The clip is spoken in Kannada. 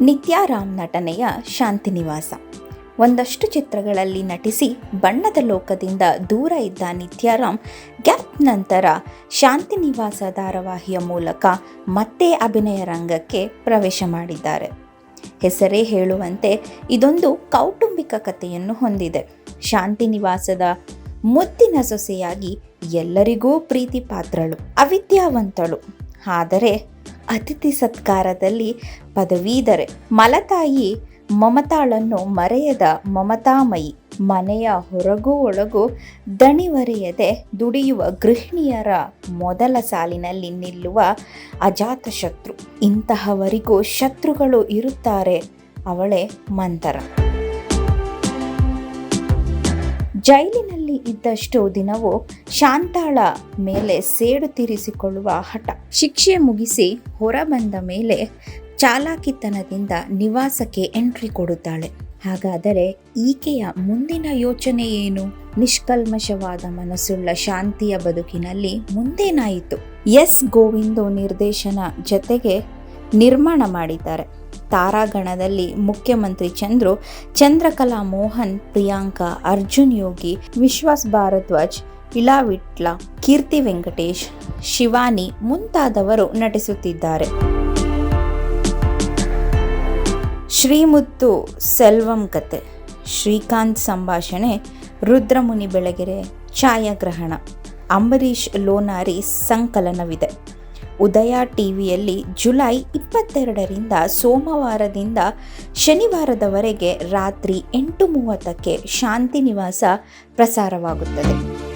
ನಿತ್ಯಾರಾಮ್ ನಟನೆಯ ಶಾಂತಿನಿವಾಸ ಒಂದಷ್ಟು ಚಿತ್ರಗಳಲ್ಲಿ ನಟಿಸಿ ಬಣ್ಣದ ಲೋಕದಿಂದ ದೂರ ಇದ್ದ ನಿತ್ಯಾರಾಮ್ ಗ್ಯಾಪ್ ನಂತರ ಶಾಂತಿನಿವಾಸ ಧಾರಾವಾಹಿಯ ಮೂಲಕ ಮತ್ತೆ ಅಭಿನಯ ರಂಗಕ್ಕೆ ಪ್ರವೇಶ ಮಾಡಿದ್ದಾರೆ. ಹೆಸರೇ ಹೇಳುವಂತೆ ಇದೊಂದು ಕೌಟುಂಬಿಕ ಕಥೆಯನ್ನು ಹೊಂದಿದೆ. ಶಾಂತಿನಿವಾಸದ ಮುದ್ದಿನ ಸೊಸೆಯಾಗಿ ಎಲ್ಲರಿಗೂ ಪ್ರೀತಿ ಪಾತ್ರಳು, ಅವಿದ್ಯಾವಂತಳು. ಆದರೆ ಅತಿಥಿ ಸತ್ಕಾರದಲ್ಲಿ ಪದವೀಧರೆ. ಮಲತಾಯಿ ಮಮತಾಳನ್ನು ಮರೆಯದ ಮಮತಾಮಯಿ. ಮನೆಯ ಹೊರಗೂ ಒಳಗೂ ದಣಿವರೆಯದೆ ದುಡಿಯುವ ಗೃಹಿಣಿಯರ ಮೊದಲ ಸಾಲಿನಲ್ಲಿ ನಿಲ್ಲುವ ಅಜಾತ ಶತ್ರು. ಇಂತಹವರಿಗೂ ಶತ್ರುಗಳು ಇರುತ್ತಾರೆ ಅವಳೇ ಮಂತರ ಜೈಲಿನಲ್ಲಿ ಇದ್ದಷ್ಟು ದಿನವೂ ಶಾಂತಾಳ ಮೇಲೆ ಸೇಡು ತೀರಿಸಿಕೊಳ್ಳುವ ಹಠ. ಶಿಕ್ಷೆ ಮುಗಿಸಿ ಹೊರಬಂದ ಮೇಲೆ ಚಾಲಾಕಿತನದಿಂದ ನಿವಾಸಕ್ಕೆ ಎಂಟ್ರಿ ಕೊಡುತ್ತಾಳೆ. ಹಾಗಾದರೆ ಈಕೆಯ ಮುಂದಿನ ಯೋಚನೆ ಏನು? ನಿಷ್ಕಲ್ಮಶವಾದ ಮನಸ್ಸುಳ್ಳ ಶಾಂತಿಯ ಬದುಕಿನಲ್ಲಿ ಮುಂದೇನಾಯಿತು? ಎಸ್ ಗೋವಿಂದು ನಿರ್ದೇಶನ ಜತೆಗೆ ನಿರ್ಮಾಣ ಮಾಡಿದ್ದಾರೆ. ತಾರಾಗಣದಲ್ಲಿ ಮುಖ್ಯಮಂತ್ರಿ ಚಂದ್ರು, ಚಂದ್ರಕಲಾ ಮೋಹನ್, ಪ್ರಿಯಾಂಕಾ, ಅರ್ಜುನ್ ಯೋಗಿ, ವಿಶ್ವಾಸ್ ಭಾರದ್ವಾಜ್ ಇಳಾ ವಿಟ್ಲ ಕೀರ್ತಿ ವೆಂಕಟೇಶ್, ಶಿವಾನಿ ಮುಂತಾದವರು ನಟಿಸುತ್ತಿದ್ದಾರೆ. ಶ್ರೀಮುತ್ತು ಸೆಲ್ವಂ ಕತೆ, ಶ್ರೀಕಾಂತ್ ಸಂಭಾಷಣೆ, ರುದ್ರಮುನಿ ಬೆಳಗೆರೆ, ಛಾಯಾಗ್ರಹಣ, ಅಂಬರೀಷ್ ಲೋನಾರಿ ಸಂಕಲನವಿದೆ. ಉದಯ ಟಿವಿಯಲ್ಲಿ ಜುಲೈ ಇಪ್ಪತ್ತೆರಡರಿಂದ ಸೋಮವಾರದಿಂದ ಶನಿವಾರದವರೆಗೆ ರಾತ್ರಿ ಎಂಟು ಮೂವತ್ತಕ್ಕೆ ಶಾಂತಿ ನಿವಾಸ ಪ್ರಸಾರವಾಗುತ್ತದೆ.